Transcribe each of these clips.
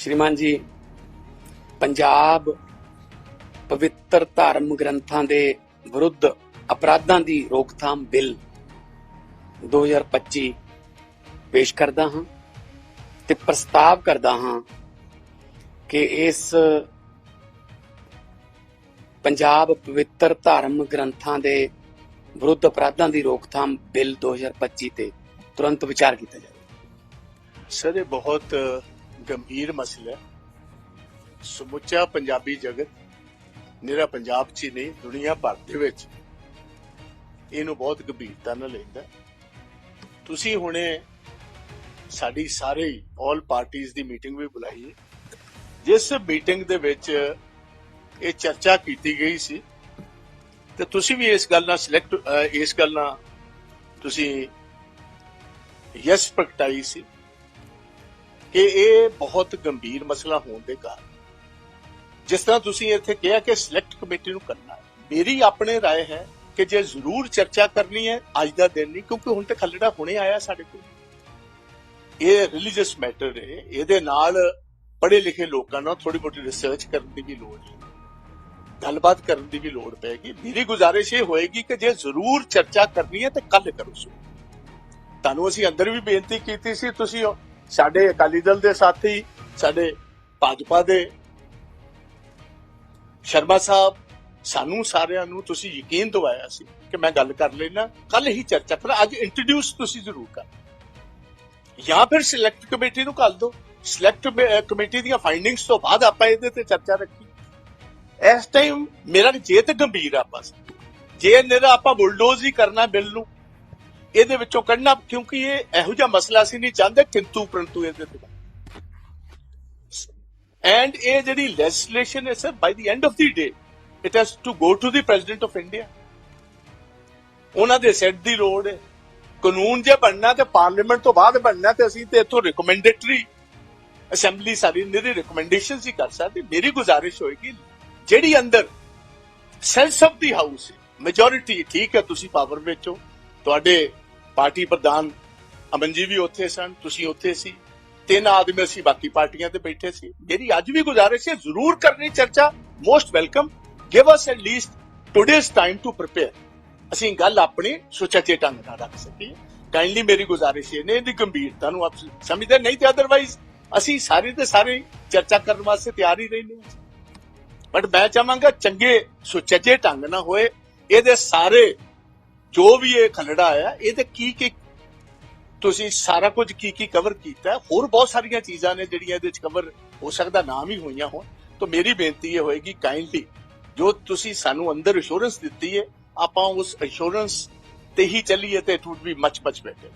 ਸ਼੍ਰੀਮਾਨ ਜੀ, ਪੰਜਾਬ ਪਵਿੱਤਰ ਧਾਰਮ ਗ੍ਰੰਥਾਂ ਦੇ ਵਿਰੁੱਧ ਅਪਰਾਧਾਂ ਦੀ ਰੋਕਥਾਮ ਬਿੱਲ 2025 ਪੇਸ਼ ਕਰਦਾ ਹਾਂ ਤੇ ਪ੍ਰਸਤਾਵ ਕਰਦਾ ਹਾਂ ਕਿ ਇਸ ਪੰਜਾਬ ਪਵਿੱਤਰ ਧਾਰਮ ਗ੍ਰੰਥਾਂ ਦੇ ਵਿਰੁੱਧ ਅਪਰਾਧਾਂ ਦੀ ਰੋਕਥਾਮ ਬਿੱਲ 2025 ਤੇ ਤੁਰੰਤ ਵਿਚਾਰ ਕੀਤਾ ਜਾਵੇ। ਸਰ, ਇਹ ਬਹੁਤ ਗੰਭੀਰ ਮਸਲਾ ਸਮੁੱਚਾ ਪੰਜਾਬੀ ਜਗਤ ਨਿਰਾ ਪੰਜਾਬ 'ਚ ਹੀ ਨਹੀਂ, ਦੁਨੀਆ ਭਰ ਦੇ ਵਿੱਚ ਇਹਨੂੰ ਬਹੁਤ ਗੰਭੀਰਤਾ ਨਾਲ ਲੈਂਦਾ ਤੁਸੀਂ ਹੁਣੇ ਸਾਡੀ ਸਾਰੇ ਆਲ ਪਾਰਟੀਆਂ ਦੀ ਮੀਟਿੰਗ ਵੀ ਬੁਲਾਈ ਹੈ। ਜਿਸ ਮੀਟਿੰਗ ਦੇ ਵਿੱਚ ਇਹ ਚਰਚਾ ਕੀਤੀ ਗਈ ਸੀ, ਤੇ ਤੁਸੀਂ ਵੀ ਇਸ ਗੱਲ ਨਾਲ ਸਿਲੈਕਟ ਇਸ ਗੱਲ ਨਾਲ ਤੁਸੀਂ ਯਸ ਪ੍ਰਗਟਾਈ ਸੀ। ਕਿ ਇਹ ਬਹੁਤ ਗੰਭੀਰ ਮਸਲਾ ਹੋਣ ਦੇ ਕਾਰਨ ਜਿਸ ਤਰ੍ਹਾਂ ਤੁਸੀਂ ਇੱਥੇ ਕਿਹਾ ਕਿ ਸਿਲੈਕਟ ਕਮੇਟੀ ਨੂੰ ਕਰਨਾ ਹੈ ਮੇਰੀ ਆਪਣੇ رائے ਹੈ ਕਿ ਜੇ ਜ਼ਰੂਰ ਚਰਚਾ ਕਰਨੀ ਹੈ ਅੱਜ ਦਾ ਦਿਨ ਨਹੀਂ ਕਿਉਂਕਿ ਹੁਣ ਤੇ ਖੱਲੜਾ ਹੁਣੇ ਆਇਆ ਸਾਡੇ ਕੋਲ ਇਹ ਰਿਲੀਜੀਅਸ ਮੈਟਰ ਹੈ ਇਹਦੇ ਨਾਲ ਪੜ੍ਹੇ ਲਿਖੇ ਲੋਕਾਂ ਨਾਲ ਥੋੜੀ ਬਹੁਤੀ ਰਿਸਰਚ ਕਰਨ ਦੀ ਵੀ ਲੋੜ ਹੈ ਗੱਲਬਾਤ ਕਰਨ ਦੀ ਵੀ ਲੋੜ ਪੈਗੀ ਮੇਰੀ ਗੁਜ਼ਾਰਿਸ਼ ਇਹ ਹੋਏਗੀ ਕਿ ਜੇ ਜ਼ਰੂਰ ਚਰਚਾ ਕਰਨੀ ਹੈ ਤੇ ਕੱਲ ਕਰੋ ਸੋ ਤੁਹਾਨੂੰ ਅਸੀਂ ਅੰਦਰ ਵੀ ਬੇਨਤੀ ਕੀਤੀ ਸੀ ਤੁਸੀਂ ਸਾਡੇ ਅਕਾਲੀ ਦਲ ਦੇ ਸਾਥੀ, ਸਾਡੇ ਭਾਜਪਾ ਦੇ ਸ਼ਰਮਾ ਸਾਹਿਬ, ਸਾਨੂੰ ਸਾਰਿਆਂ ਨੂੰ ਤੁਸੀਂ ਯਕੀਨ ਦਿਵਾਇਆ ਸੀ ਕਿ ਮੈਂ ਗੱਲ ਕਰ ਲੈਣਾ ਕੱਲ ਹੀ ਚਰਚਾ ਪਰ ਅੱਜ ਇੰਟਰੋਡਿਊਸ ਤੁਸੀਂ ਜ਼ਰੂਰ ਕਰ। ਜਾਂ ਫਿਰ ਸਿਲੈਕਟ ਕਮੇਟੀ ਨੂੰ ਕੱਲ ਦੋ। ਸਿਲੈਕਟ ਕਮੇਟੀ ਦੀਆਂ ਫਾਈਂਡਿੰਗਸ ਤੋਂ ਬਾਅਦ ਆਪਾਂ ਇਹਦੇ ਤੇ ਚਰਚਾ ਰੱਖੀ। ਇਸ ਟਾਈਮ ਮੇਰਾ ਜੇ ਤੇ ਗੰਭੀਰ ਆ ਜੇ ਨਿਰਾ ਆਪਾਂ ਬੁਲਡੋਜ਼ ਹੀ ਕਰਨਾ ਬਿੱਲ ਨੂੰ। ਇਹਦੇ ਵਿੱਚੋਂ ਕੱਢਣਾ, ਕਿਉਂਕਿ ਇਹ ਇਹੋ ਜਿਹਾ ਮਸਲਾ ਸੀ ਨਹੀਂ ਚਾਹੁੰਦੇ, ਕਿੰਤੂ ਪਰੰਤੂ ਇਹਦੇ ਤੇ। ਐਂਡ ਇਹ ਜਿਹੜੀ ਲੈਜਿਸਲੇਸ਼ਨ ਹੈ sir by the end of the day it has to go to the president of India ਉਹਨਾਂ ਦੇ ਸੈੱਟ ਦੀ ਲੋੜ ਹੈ। ਕਾਨੂੰਨ ਜੇ ਬਣਨਾ ਤੇ ਪਾਰਲੀਮੈਂਟ ਤੋਂ ਬਾਅਦ ਬਣਨਾ ਤੇ ਅਸੀਂ ਤੇ ਇੱਥੋਂ ਰਿਕਮੈਂਡੇਟਰੀ ਅਸੈਂਬਲੀ ਸਾਡੀ ਨਿਹਰੀ ਰਿਕਮੈਂਡੇਸ਼ਨਸ ਹੀ ਕਰ ਸਕਦੀ। ਮੇਰੀ ਗੁਜ਼ਾਰਿਸ਼ ਹੋਏਗੀ, ਜਿਹੜੀ ਅੰਦਰ sense of the house majority ਠੀਕ ਹੈ, ਤੁਸੀਂ ਪਾਵਰ ਵਿੱਚ ਹੋ। ਤੁਹਾਡੇ ਪਾਰਟੀ ਪ੍ਰਧਾਨ ਅਮਨ ਜੀ ਵੀ ਉੱਥੇ ਸਨ, ਤੁਸੀਂ ਉੱਥੇ ਸੀ। ਤਿੰਨ ਆਦਮੀ ਅਸੀਂ ਬਾਕੀ ਪਾਰਟੀਆਂ ਤੇ ਬੈਠੇ ਸੀ। ਮੇਰੀ ਅੱਜ ਵੀ ਗੁਜ਼ਾਰਿਸ਼ ਹੈ, ਜ਼ਰੂਰ ਕਰਨੀ ਚਰਚਾ। Most welcome give us at least today's time to prepare ਅਸੀਂ ਗੱਲ ਆਪਣੀ ਸੁਚੱਜੇ ਢੰਗ ਨਾਲ ਰੱਖ ਸਕੀਏ। ਕਾਈਂਡਲੀ ਮੇਰੀ ਗੁਜ਼ਾਰਿਸ਼ ਹੈ ਨੇ, ਇਹਦੀ ਗੰਭੀਰਤਾ ਨੂੰ ਆਪ ਸਮਝਦੇ ਨਹੀਂ ਤੇ ਅਦਰਵਾਈਜ਼ ਅਸੀਂ ਸਾਰੇ ਤੇ ਸਾਰੇ ਚਰਚਾ ਕਰਨ ਵਾਸਤੇ ਤਿਆਰ ਹੀ ਰਹਿੰਦੇ ਹਾਂ। ਬਟ ਮੈਂ ਚਾਹਾਂਗਾ ਚੰਗੇ ਸੁਚੱਜੇ ਢੰਗ ਨਾਲ ਹੋਏ। ਇਹਦੇ ਸਾਰੇ ਜੋ ਵੀ ਇਹ ਖਲੜਾ ਆਇਆ ਇਹਦੇ ਕੀ ਕੀ ਤੁਸੀਂ ਸਾਰਾ ਕੁਝ ਕੀ ਕੀ ਕਵਰ ਕੀਤਾ? ਹੋਰ ਬਹੁਤ ਸਾਰੀਆਂ ਚੀਜ਼ਾਂ ਨੇ ਜਿਹੜੀਆਂ ਇਹਦੇ ਵਿੱਚ ਕਵਰ ਹੋ ਸਕਦਾ ਨਾਮ ਹੀ ਹੋਈਆਂ ਹੋਣ। ਤਾਂ ਮੇਰੀ ਬੇਨਤੀ ਇਹ ਹੋਏਗੀ ਕਾਈਂਡਲੀ ਜੋ ਤੁਸੀਂ ਸਾਨੂੰ ਅੰਦਰ ਅਸ਼ੋਰੈਂਸ ਦਿੱਤੀ ਹੈ ਆਪਾਂ ਉਸ ਅਸ਼ੋਰੈਂਸ ਤੇ ਹੀ ਚੱਲੀਏ ਤੇ it would be much much better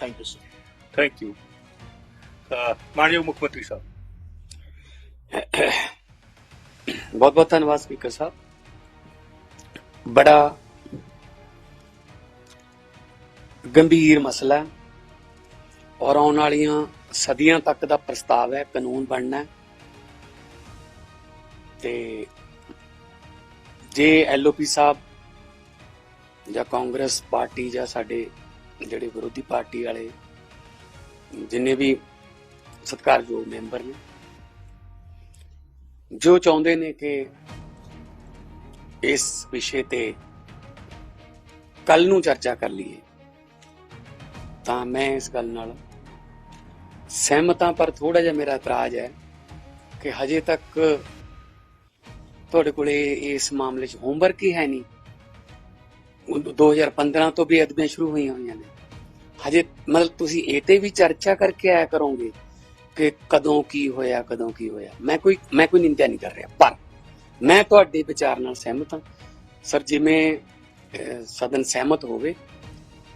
thank you sir thank you ਮਾਨਯੋਗ ਮੁੱਖ ਮੰਤਰੀ ਸਾਹਿਬ। ਬਹੁਤ ਬਹੁਤ ਧੰਨਵਾਦ ਸਪੀਕਰ ਸਾਹਿਬ। ਬੜਾ ਗੰਭੀਰ ਮਸਲਾ ਹੈ ਔਰ ਆਉਣ ਵਾਲੀਆਂ ਸਦੀਆਂ ਤੱਕ ਦਾ ਪ੍ਰਸਤਾਵ ਹੈ, ਕਾਨੂੰਨ ਬਣਨਾ ਹੈ। ਤੇ ਜੇ ਐਲਓਪੀ ਸਾਹਿਬ ਜਾਂ ਕਾਂਗਰਸ ਪਾਰਟੀ ਜਾਂ ਸਾਡੇ ਜਿਹੜੇ ਵਿਰੋਧੀ ਪਾਰਟੀ ਵਾਲੇ ਜਿੰਨੇ ਵੀ ਸਤਿਕਾਰਯੋਗ ਮੈਂਬਰ ਨੇ, ਜੋ ਚਾਹੁੰਦੇ ਨੇ ਕਿ ਇਸ ਵਿਸ਼ੇ ਤੇ ਕੱਲ ਨੂੰ ਚਰਚਾ ਕਰ ਲਈਏ ਤਾਂ ਮੈਂ ਇਸ ਗੱਲ ਨਾਲ ਸਹਿਮਤ ਹਾਂ, ਪਰ ਥੋੜਾ ਜਿਹਾ ਮੇਰਾ ਇਤਰਾਜ਼ ਹੈ ਕਿ ਹਜੇ ਤੱਕ ਤੁਹਾਡੇ ਕੋਲੇ ਇਸ ਮਾਮਲੇ 'ਚ ਹੋਮਵਰਕ ਹੀ ਹੈ ਨਹੀਂ। ਉਹ 2015 ਤੋਂ ਵੀ ਅਦਬੀਆਂ ਸ਼ੁਰੂ ਹੋਈਆਂ ਹੋਈਆਂ ਨੇ। ਹਜੇ ਮਤਲਬ ਤੁਸੀਂ ਇਹ ਤੇ ਵੀ ਚਰਚਾ ਕਰਕੇ ਆਇਆ ਕਰੋਗੇ ਕਿ ਕਦੋਂ ਕੀ ਹੋਇਆ, ਕਦੋਂ ਕੀ ਹੋਇਆ। ਮੈਂ ਕੋਈ ਮੈਂ ਕੋਈ ਨਿੰਦਿਆ ਨਹੀਂ ਕਰ ਰਿਹਾ, ਪਰ ਮੈਂ ਤੁਹਾਡੇ ਵਿਚਾਰ ਨਾਲ ਸਹਿਮਤ ਹਾਂ। ਸਰ ਜਿਵੇਂ ਸਦਨ ਸਹਿਮਤ ਹੋਵੇ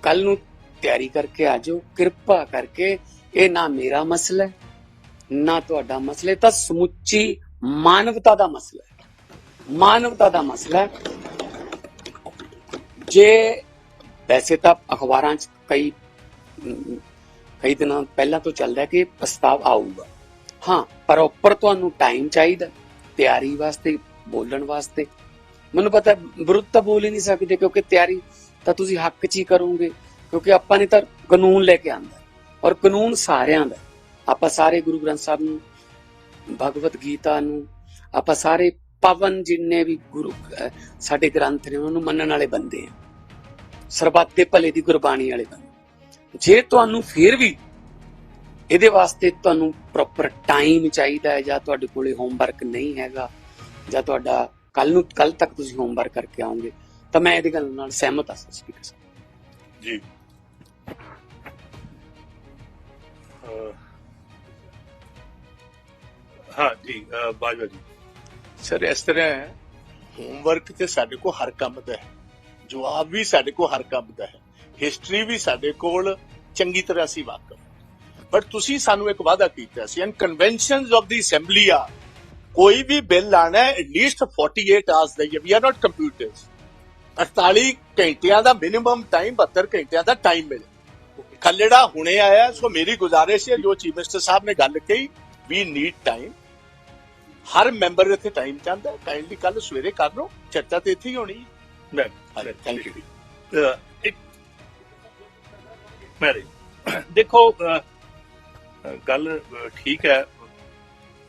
ਕੱਲ ਨੂੰ ਤਿਆਰੀ ਕਰਕੇ ਆ ਜਾਓ, ਕਿਰਪਾ ਕਰਕੇ ਇਹ ਨਾ ਮੇਰਾ ਮਸਲਾ ਹੈ, ਨਾ ਤੁਹਾਡਾ ਮਸਲਾ ਤਾਂ ਸਮੁੱਚੀ ਮਾਨਵਤਾ ਦਾ ਮਸਲਾ ਹੈ। ਮਾਨਵਤਾ ਦਾ ਮਸਲਾ ਹੈ। ਜੇ ਵੈਸੇ ਤਾਂ ਅਖਬਾਰਾਂ 'ਚ ਕਈ ਕਈ ਦਿਨਾਂ ਪਹਿਲਾਂ ਤੋਂ ਚੱਲਦਾ ਕਿ ਪ੍ਰਸਤਾਵ ਆਊਗਾ। ਹਾਂ ਪ੍ਰੋਪਰ ਤੁਹਾਨੂੰ ਟਾਈਮ ਚਾਹੀਦਾ ਤਿਆਰੀ ਵਾਸਤੇ, ਬੋਲਣ ਵਾਸਤੇ। ਮੈਨੂੰ ਪਤਾ ਵਿਰੁੱਧ ਤਾਂ ਬੋਲ ਹੀ ਨਹੀਂ ਸਕਦੇ ਕਿਉਂਕਿ ਤਿਆਰੀ ਤਾਂ ਤੁਸੀਂ ਹੱਕ 'ਚ ਹੀ ਕਰੋਗੇ। ਕਿਉਂਕਿ ਆਪਾਂ ਨੇ ਤਾਂ ਕਾਨੂੰਨ ਲੈ ਕੇ ਆਂਦਾ ਔਰ ਕਾਨੂੰਨ ਸਾਰਿਆਂ ਦਾ ਆਪਾਂ ਸਾਰੇ ਗੁਰੂ ਗ੍ਰੰਥ ਸਾਹਿਬ ਨੂੰ ਭਗਵਤ ਗੀਤਾ ਨੂੰ, ਆਪਾਂ ਸਾਰੇ ਪਵਨ ਜਿੰਨੇ ਵੀ ਗੁਰੂ ਸਾਡੇ ਗ੍ਰੰਥ ਨੇ ਉਹਨਾਂ ਨੂੰ ਮੰਨਣ ਵਾਲੇ ਬੰਦੇ ਆ। ਸਰਬੱਤ ਦੇ ਭਲੇ ਦੀ ਗੁਰਬਾਣੀ ਵਾਲੇ ਬੰਦੇ। ਜੇ ਤੁਹਾਨੂੰ ਫਿਰ ਵੀ ਇਹਦੇ ਵਾਸਤੇ ਤੁਹਾਨੂੰ ਪ੍ਰੋਪਰ ਟਾਈਮ ਚਾਹੀਦਾ ਹੈ, ਜਾਂ ਤੁਹਾਡੇ ਕੋਲੇ ਹੋਮਵਰਕ ਨਹੀਂ ਹੈਗਾ, ਜਾਂ ਤੁਹਾਡਾ ਕੱਲ ਨੂੰ ਕੱਲ ਤੱਕ ਤੁਸੀਂ ਹੋਮਵਰਕ ਕਰਕੇ ਆਉਂਗੇ ਤਾਂ ਮੈਂ ਇਹਦੇ ਗੱਲ ਨਾਲ ਸਹਿਮਤ ਹਾਂ ਸਪੀਕਰ ਸਾਹਿਬ ਜੀ। ਹਾਂ ਜੀ ਬਾਜਵਾ ਜੀ। ਸਰ ਇਸ ਤਰ੍ਹਾਂ ਹੈ ਹੋਮਵਰਕ ਤੇ ਸਾਡੇ ਕੋਲ ਹਰ ਕੰਮ ਦਾ ਹੈ, ਜਵਾਬ ਵੀ ਸਾਡੇ ਕੋਲ ਹਰ ਕੰਮ ਦਾ ਹੈ ਹਿਸਟਰੀ ਵੀ ਸਾਡੇ ਕੋਲ ਚੰਗੀ ਤਰ੍ਹਾਂ ਸੀ ਵਾਕਫ ਬਟ ਤੁਸੀਂ ਸਾਨੂੰ ਇੱਕ ਵਾਅਦਾ ਕੀਤਾ ਸੀ and conventions of the assembly ਆ ਕੋਈ ਵੀ ਬਿੱਲ ਆਣਾ ਹੈ ਐਟਲੀਸਟ 48 ਆਵਰਸ ਦਾ ਵੀ ਆਰ ਨਾਟ ਕੰਪਿਊਟਰਸ 48 ਘੰਟਿਆਂ ਦਾ ਮਿਨੀਮਮ ਟਾਈਮ 72 ਘੰਟਿਆਂ ਦਾ ਟਾਈਮ ਮਿਲੇ ਖੱਲੜਾ ਹੁਣੇ ਆਇਆ ਸੋ ਮੇਰੀ ਗੁਜ਼ਾਰਿਸ਼ ਹੈ ਜੋ ਚੀਫ ਮਿਨਿਸਟਰ ਸਾਹਿਬ ਨੇ ਗੱਲ ਕਹੀ ਵੀ ਨੀਡ ਟਾਈਮ ਹਰ ਮੈਂਬਰ ਇੱਥੇ ਟਾਈਮ ਚਾਹੁੰਦਾ ਕਾਈਂਡਲੀ ਕੱਲ ਸਵੇਰੇ ਕਰ ਲਓ। ਚਰਚਾ ਤੇ ਇੱਥੇ ਹੀ ਹੋਣੀ ਮੈਂ ਥੈਂਕ ਯੂ ਇੱਕ ਮੈਰੀ ਦੇਖੋ ਗੱਲ ਠੀਕ ਹੈ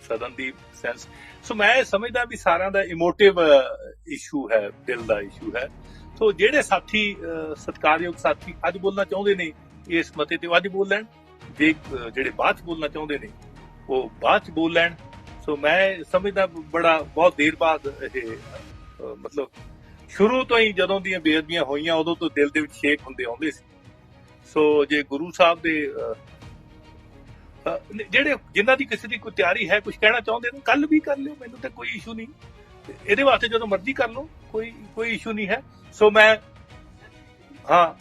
ਸਦਨ ਦੀ ਸੈਂਸ ਸੋ ਮੈਂ ਸਮਝਦਾ ਵੀ ਸਾਰਿਆਂ ਦਾ ਇਮੋਟਿਵ ਇਸ਼ੂ ਹੈ ਦਿਲ ਦਾ ਇਸ਼ੂ ਹੈ। ਸੋ ਜਿਹੜੇ ਸਾਥੀ ਸਤਿਕਾਰਯੋਗ ਸਾਥੀ ਅੱਜ ਬੋਲਣਾ ਚਾਹੁੰਦੇ ਨੇ ਇਸ ਮਤੇ ਤੇ ਅੱਜ ਬੋਲ ਲੈਣ। ਜੇ ਜਿਹੜੇ ਬਾਅਦ ਚ ਬੋਲਣਾ ਚਾਹੁੰਦੇ ਨੇ, ਉਹ ਬਾਅਦ ਚ ਬੋਲ ਲੈਣ। ਸੋ ਮੈਂ ਸਮਝਦਾ ਬੜਾ, ਬਹੁਤ ਦੇਰ ਬਾਅਦ ਇਹ ਮਤਲਬ ਸ਼ੁਰੂ ਤੋਂ ਹੀ ਜਦੋਂ ਦੀਆਂ ਬੇਅਦਬੀਆਂ ਹੋਈਆਂ, ਉਦੋਂ ਤੋਂ ਦਿਲ ਦੇ ਵਿੱਚ ਛੇਕ ਹੁੰਦੇ ਆਉਂਦੇ ਸੀ। ਸੋ ਜੇ ਗੁਰੂ ਸਾਹਿਬ ਦੇ ਜਿਹੜੇ ਜਿਨ੍ਹਾਂ ਦੀ ਕਿਸੇ ਦੀ ਕੋਈ ਤਿਆਰੀ ਹੈ ਕੁਝ ਕਹਿਣਾ ਚਾਹੁੰਦੇ ਨੇ ਕੱਲ ਵੀ ਕਰ ਲਿਓ, ਮੈਨੂੰ ਤਾਂ ਕੋਈ ਇਸ਼ੂ ਨਹੀਂ। ਇਹਦੇ ਵਾਸਤੇ ਜਦੋਂ ਮਰਜ਼ੀ ਕਰ ਲਓ, ਕੋਈ ਕੋਈ ਇਸ਼ੂ ਨਹੀਂ ਹੈ। ਸੋ ਮੈਂ, ਹਾਂ